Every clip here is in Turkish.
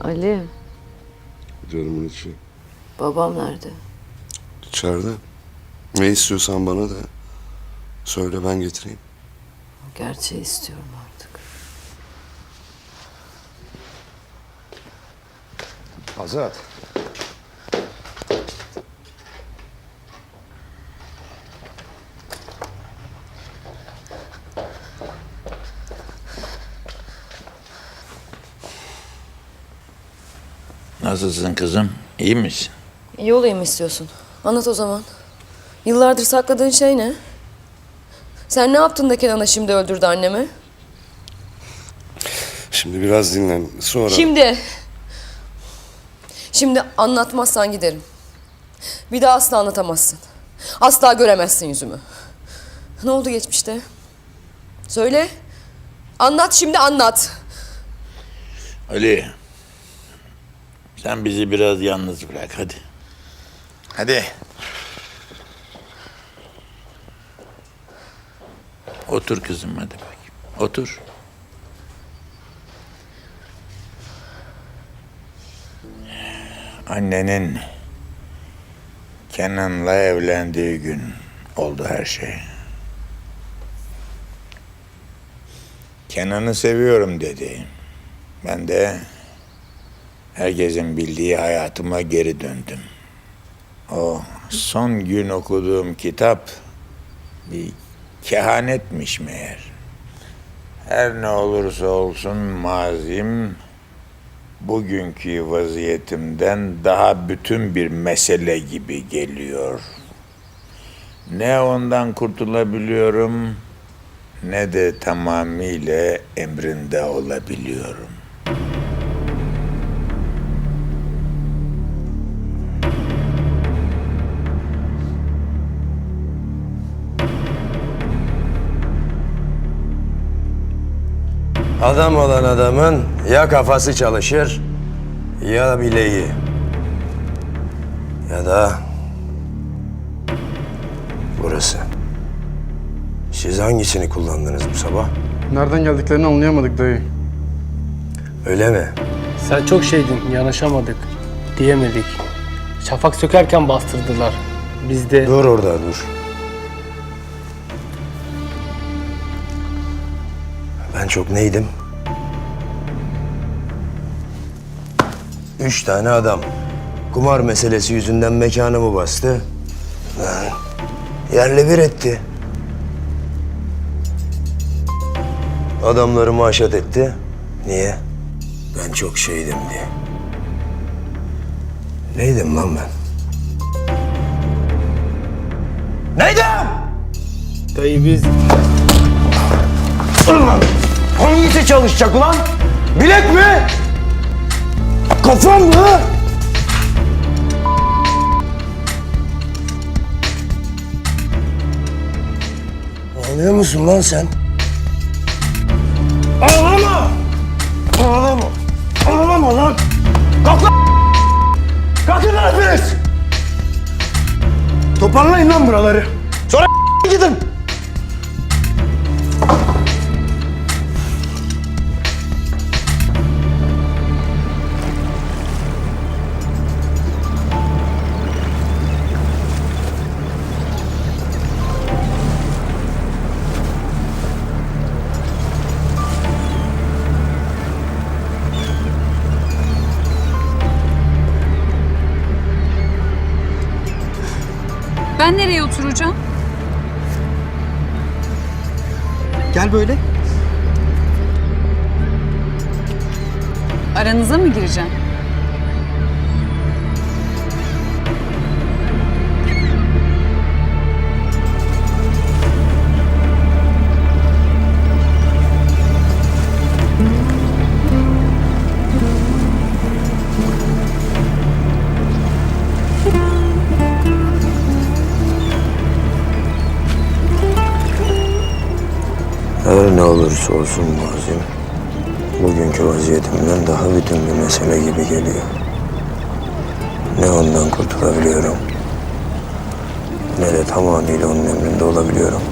Ali, Canımın içi. babam nerede? İçeride. Ne istiyorsan bana da söyle ben getireyim. Gerçeği istiyorum artık. Azat. Nasılsın kızım? İyi misin? İyi olayım istiyorsun. Anlat o zaman. Yıllardır sakladığın şey ne? Sen ne yaptın da Kenan'a şimdi öldürdü annemi? Şimdi biraz dinlen. Sonra... Şimdi. Şimdi anlatmazsan giderim. Bir daha asla anlatamazsın. Asla göremezsin yüzümü. Ne oldu geçmişte? Söyle. Anlat şimdi anlat. Ali. Sen bizi biraz yalnız bırak hadi. Hadi. Otur kızım hadi bakayım. Otur. Annenin Kenan'la evlendiği gün oldu her şey. Kenan'ı seviyorum dedi. Ben de herkesin bildiği hayatıma geri döndüm. O son gün okuduğum kitap bir kehanetmiş meğer. Her ne olursa olsun mazim bugünkü vaziyetimden daha bütün bir mesele gibi geliyor. Ne ondan kurtulabiliyorum ne de tamamıyla emrinde olabiliyorum. Adam olan adamın ya kafası çalışır ya bileği. Ya da burası. Siz hangisini kullandınız bu sabah? Nereden geldiklerini anlayamadık dayı. Öyle mi? Sen çok şeydin, yanaşamadık, diyemedik. Şafak sökerken bastırdılar. Biz de Dur orada dur. Çok neydim? Üç tane adam. Kumar meselesi yüzünden mekanımı bastı. Ha, Yerle bir etti. Adamlarımı haşat etti. Niye? Ben çok şeydim diye. Neydim lan ben? Neydim? dayı biz Ulan hangisi çalışacak ulan? Bilek mi? Kafam mı? Ağlıyor musun lan sen? Ağlama! Ağlama! Ağlama lan! Kalk lan! Kalkın lan hepiniz! Toparlayın lan buraları. Sonra gidin. Ben nereye oturacağım? Gel böyle. Aranıza mı gireceğim? Her ne olursa olsun mazim, bugünkü vaziyetimden daha bütün bir mesele gibi geliyor. Ne ondan kurtulabiliyorum, ne de tamamıyla onun emrinde olabiliyorum.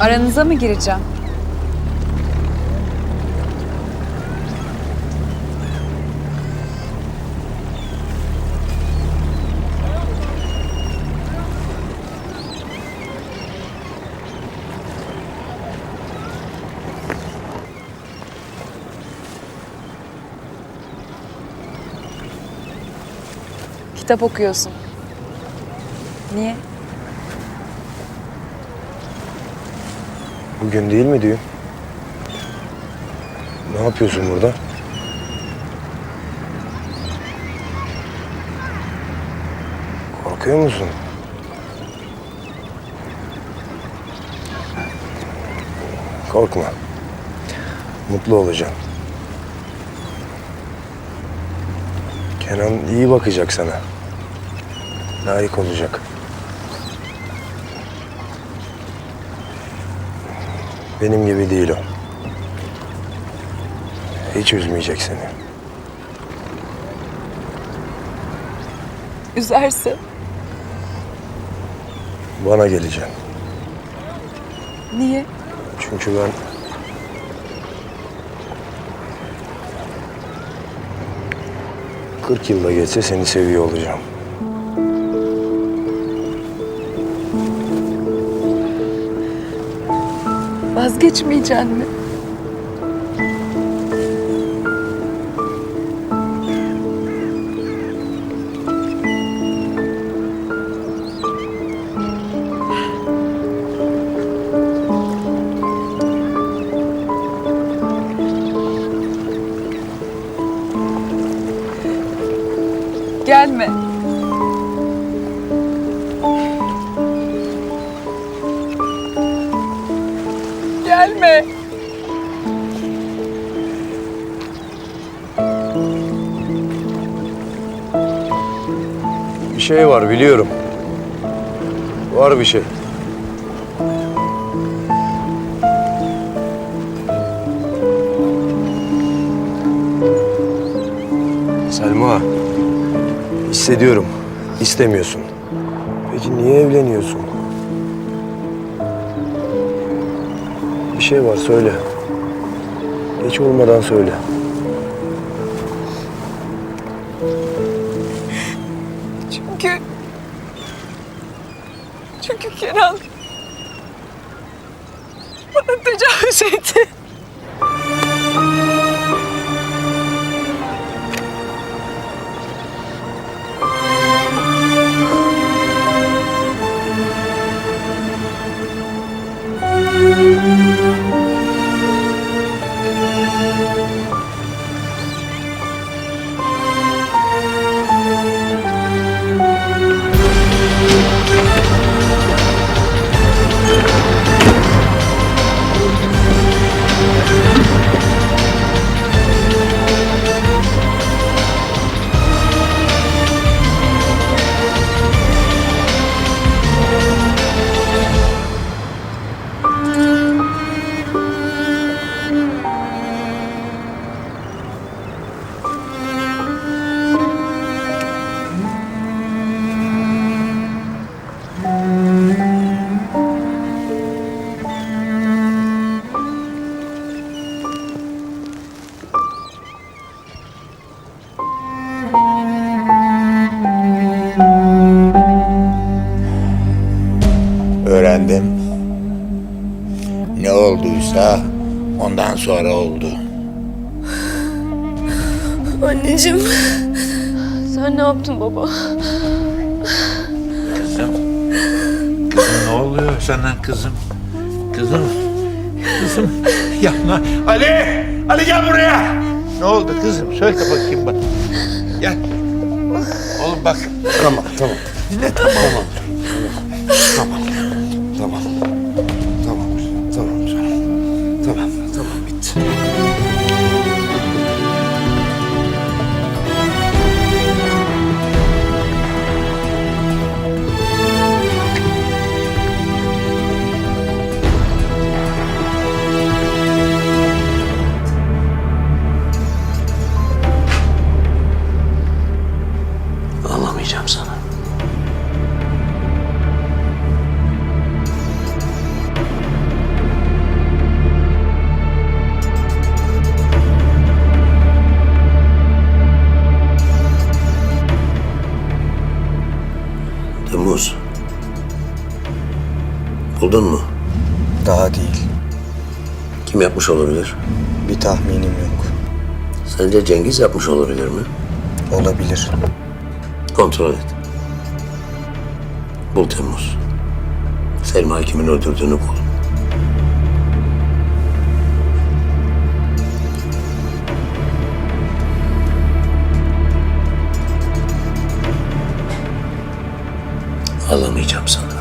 Aranıza mı gireceğim? Kitap okuyorsun. Niye? Bugün değil mi düğün? Ne yapıyorsun burada? Korkuyor musun? Korkma. Mutlu olacağım. Kenan iyi bakacak sana. Layık olacak. Benim gibi değil o. Hiç üzmeyecek seni. Üzerse. Bana geleceksin. Niye? Çünkü ben... Kırk yılda geçse seni seviyor olacağım. Vazgeçmeyeceksin mi? Şey var biliyorum. Var bir şey. Selma. Hissediyorum. İstemiyorsun. Peki niye evleniyorsun? Bir şey var söyle. Geç olmadan söyle. Çünkü Kenan... Bana tecavüz etti. Yaptın baba? Kızım. Kızım ne oluyor sana kızım? Kızım. Kızım yapma. Ali! Ali gel buraya. Ne oldu kızım? Söyle bakayım bana. Gel. Oğlum bak. Tamam, tamam. Ne tamam. Tamam. Tamam. Buldun mu? Daha değil. Kim yapmış olabilir? Bir tahminim yok. Sence Cengiz yapmış olabilir mi? Olabilir. Kontrol et. Bul Temmuz. Selma kimin öldürdüğünü bul. Alamayacağım sana.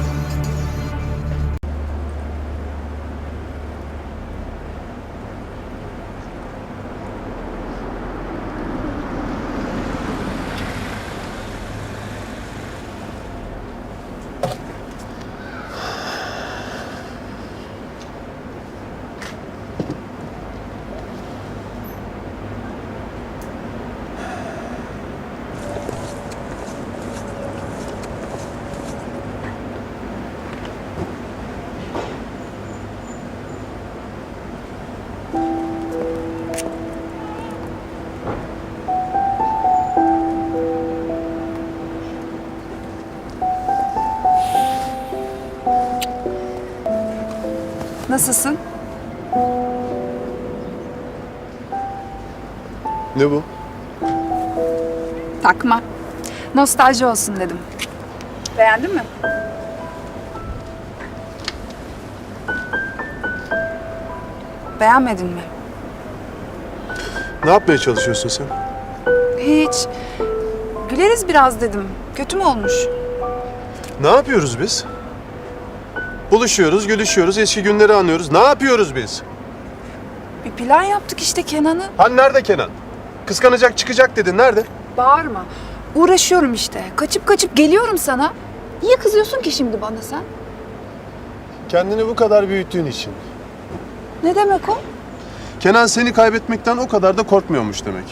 Nasılsın? Ne bu? Takma. Nostalji olsun dedim. Beğendin mi? Beğenmedin mi? Ne yapmaya çalışıyorsun sen? Hiç. Güleriz biraz dedim. Kötü mü olmuş? Ne yapıyoruz biz? Buluşuyoruz, gülüşüyoruz, eski günleri anıyoruz. Ne yapıyoruz biz? Bir plan yaptık işte Kenan'ı. Hani nerede Kenan? Kıskanacak çıkacak dedin. Nerede? Bağırma. Uğraşıyorum işte. Kaçıp kaçıp geliyorum sana. Niye kızıyorsun ki şimdi bana sen? Kendini bu kadar büyüttüğün için. Ne demek o? Kenan seni kaybetmekten o kadar da korkmuyormuş demek.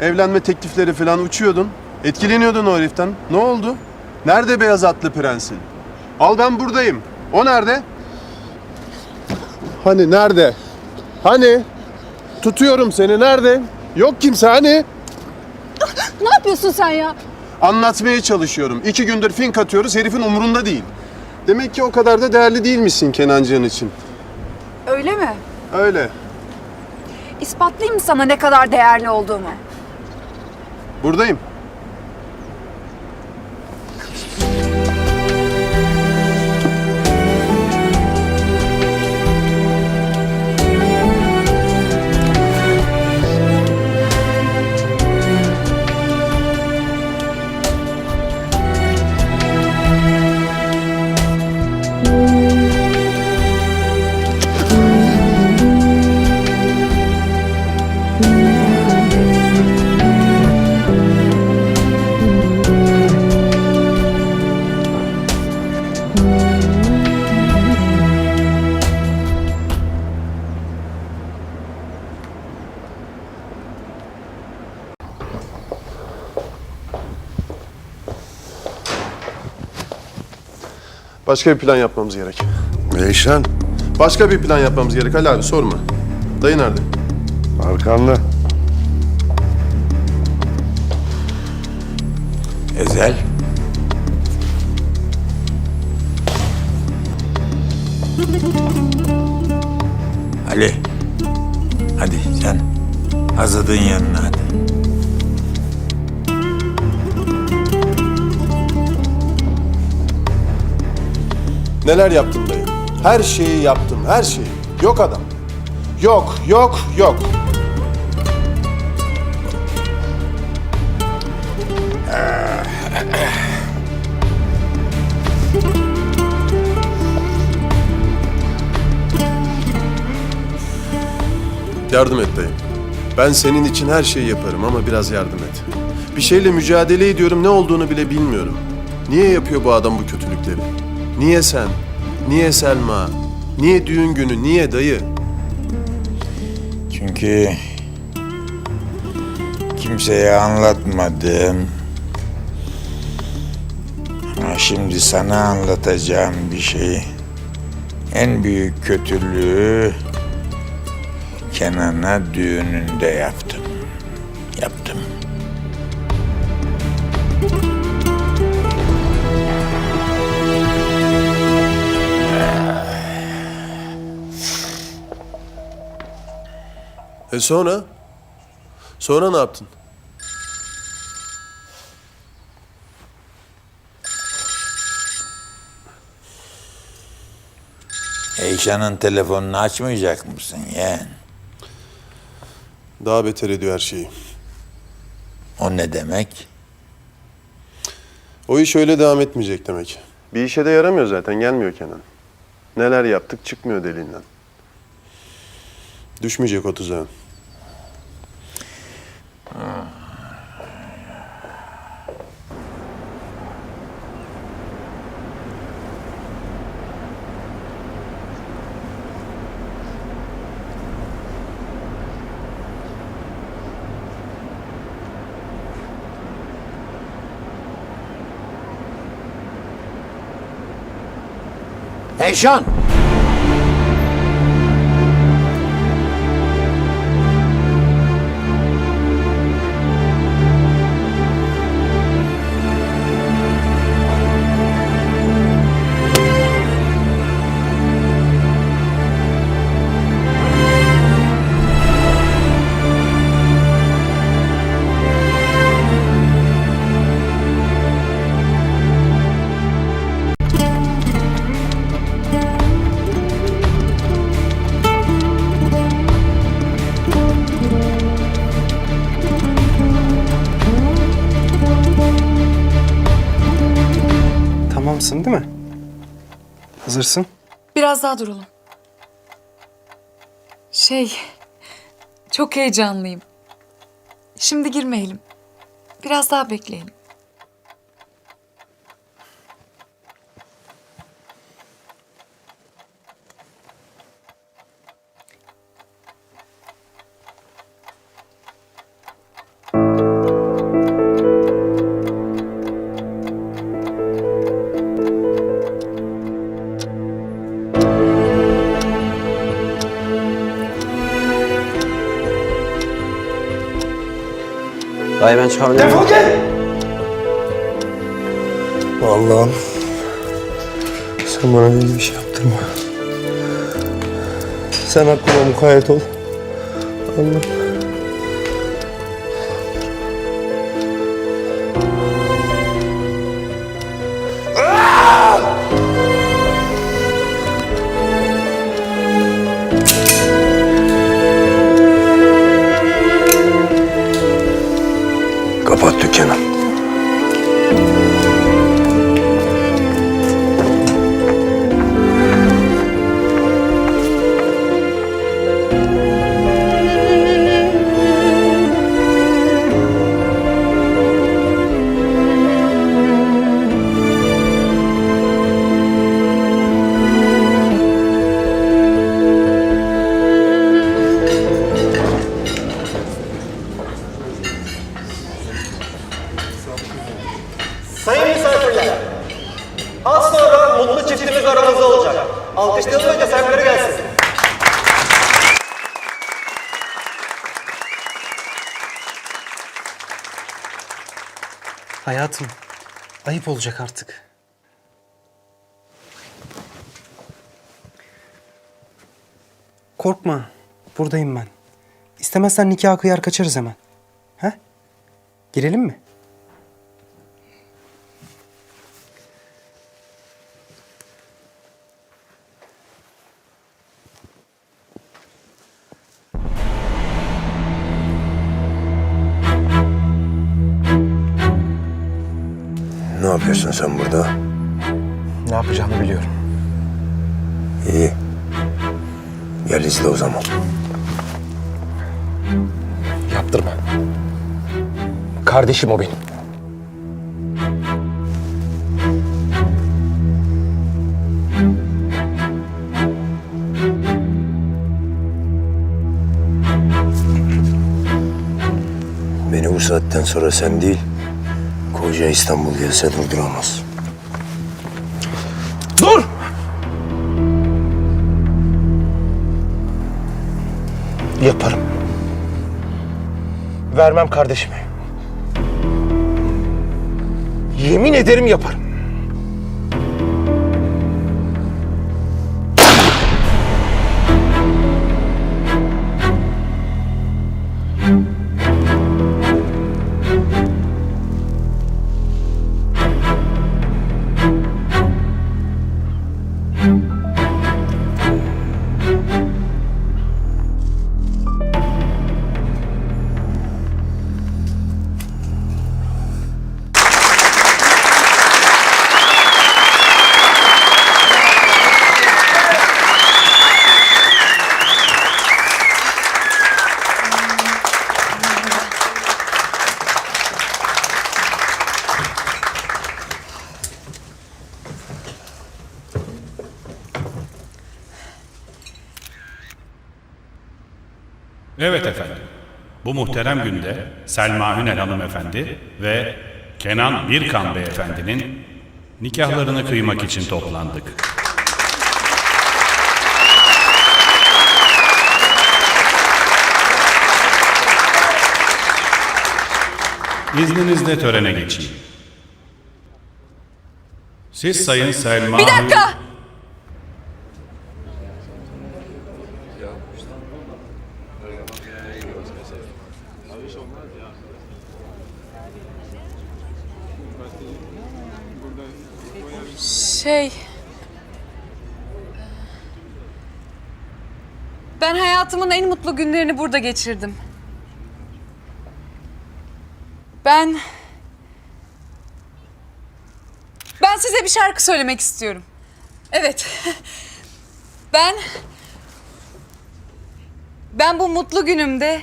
Evlenme teklifleri falan uçuyordun. Etkileniyordun o heriften. Ne oldu? Nerede beyaz atlı prensin? Al ben buradayım. O nerede? Hani nerede? Hani? Tutuyorum seni nerede? Yok kimse hani? Ne yapıyorsun sen ya? Anlatmaya çalışıyorum. İki gündür fink atıyoruz, herifin umurunda değil. Demek ki o kadar da değerli değilmişsin Kenancığın için. Öyle mi? Öyle. İspatlayayım mı sana ne kadar değerli olduğumu? Buradayım. Başka bir plan yapmamız gerek. Eyşan, Başka bir plan yapmamız gerek. Ali abi sorma. Dayı nerede? arkanda. Ezel. Ali. Hadi sen Azad'ın yanına hadi. Neler yaptım dayı? Her şeyi yaptım, her şeyi. Yok adam. Yok, yok, yok. Yardım et dayı. Ben senin için her şeyi yaparım ama biraz yardım et. Bir şeyle mücadele ediyorum ne olduğunu bile bilmiyorum. Niye yapıyor bu adam bu kötülükleri? Niye sen? Niye Selma? Niye düğün günü? Niye dayı? Çünkü kimseye anlatmadım. Ama şimdi sana anlatacağım bir şey. En büyük kötülüğü Kenan'a düğününde yaptım. E sonra? Sonra ne yaptın? Eyşan'ın telefonunu açmayacak mısın yeğen? Daha beter ediyor her şeyi. O ne demek? O iş öyle devam etmeyecek demek. Bir işe de yaramıyor zaten, gelmiyor Kenan. Neler yaptık çıkmıyor deliğinden. Düşmeyecek o tuzağa. Eyşan! Hazırsın. Biraz daha duralım. Şey, çok heyecanlıyım. Şimdi girmeyelim. Biraz daha bekleyelim. Dayı ben çıkabilirim. Defol git! Allah'ım. Sen bana böyle bir şey yaptırma. Sen aklıma mukayyet ol. Allah'ım. Sayın misafirler, az sonra mutlu çiftimiz aramızda olacak. Alkışlayalım önce sahipleri gelsin. Hayatım, ayıp olacak artık. Korkma, buradayım ben. İstemezsen nikah kıyar kaçarız hemen. He? Girelim mi? Sen burada? Ne yapacağımı biliyorum. İyi. Gel izle o zaman. Yaptırma. Kardeşim o benim. Beni bu saatten sonra sen değil, koca İstanbul gelse durduramaz. Dur! Yaparım. Vermem kardeşimi. Yemin ederim yaparım. Evet efendim. Bu muhterem günde Selma Hünel hanımefendi ve Kenan Birkan beyefendinin nikahlarını kıymak için toplandık. İzninizle törene geçeyim. Siz Sayın Selma... Bir dakika! Şey... Ben hayatımın en mutlu günlerini burada geçirdim. Ben... Ben size bir şarkı söylemek istiyorum. Evet. Ben... Ben bu mutlu günümde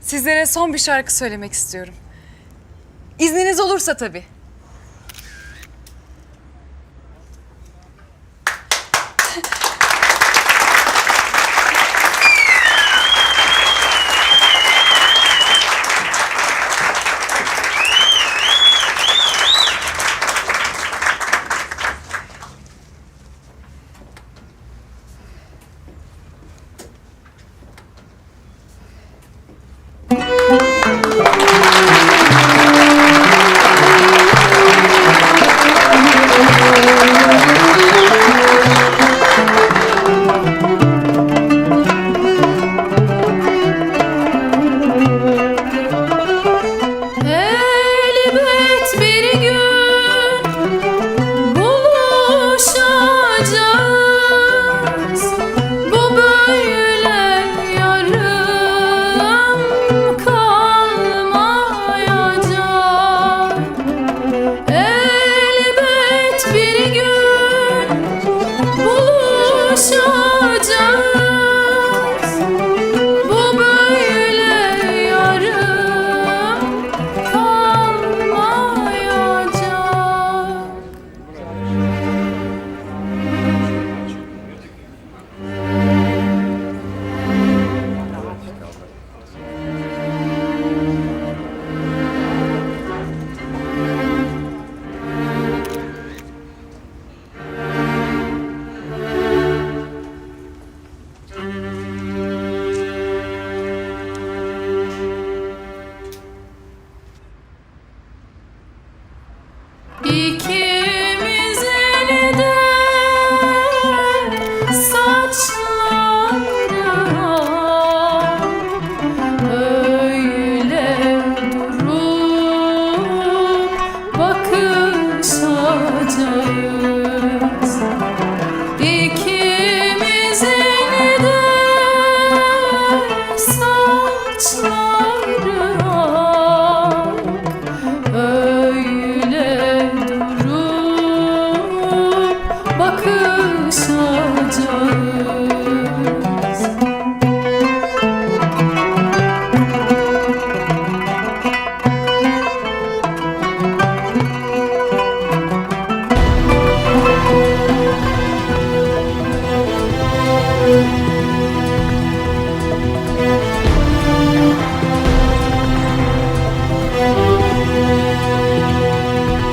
sizlere son bir şarkı söylemek istiyorum. İzniniz olursa tabii. snow.